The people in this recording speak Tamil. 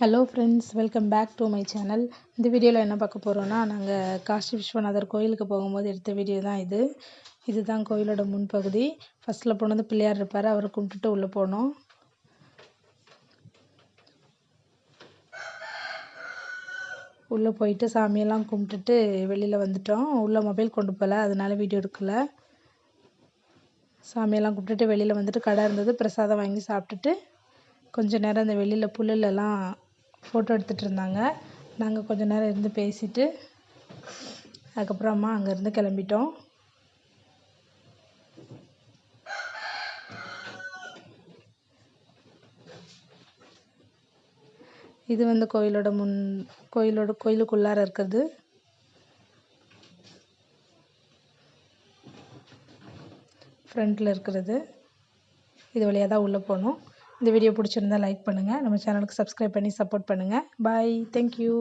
Hello friends welcome back to my channel இந்த வீடியோவில் என்ன பார்க்க போகிறோன்னா நாங்கள் காசி விஸ்வநாதர் கோயிலுக்கு போகும்போது எடுத்த வீடியோ தான் இது. இதுதான் கோயிலோட முன்பகுதி. ஃபஸ்ட்டில் போனது பிள்ளையார் இருப்பார். அவரை கும்பிட்டுட்டு உள்ளே போனோம். உள்ளே போயிட்டு சாமியெல்லாம் கும்பிட்டுட்டு வெளியில் வந்துட்டோம். உள்ளே மொபைல் கொண்டு போகல அதனால வீடியோ எடுக்கல. சாமியெல்லாம் கும்பிட்டுட்டு வெளியில் வந்துட்டு கடை இருந்தது. பிரசாதம் வாங்கி சாப்பிட்டுட்டு கொஞ்ச நேரம் அந்த வெளியில் புல்லுலலாம் ஃபோட்டோ எடுத்துகிட்டு இருந்தாங்க. நாங்கள் கொஞ்ச நேரம் இருந்து பேசிட்டு அதுக்கப்புறமா அங்கேருந்து கிளம்பிட்டோம். இது வந்து கோயிலோட முன் கோயிலோட கோயிலுக்குள்ளார இருக்கிறது. ஃப்ரண்ட்டில் இருக்கிறது. இது வழியாக தான் உள்ளே போகணும் இந்த வீடியோ பிடிச்சிருந்தா லைக் பண்ணுங்கள் நம்ம சேனலுக்கு சப்ஸ்கிரைப் பண்ணி சப்போர்ட் பண்ணுங்கள் பாய் தேங்க்யூ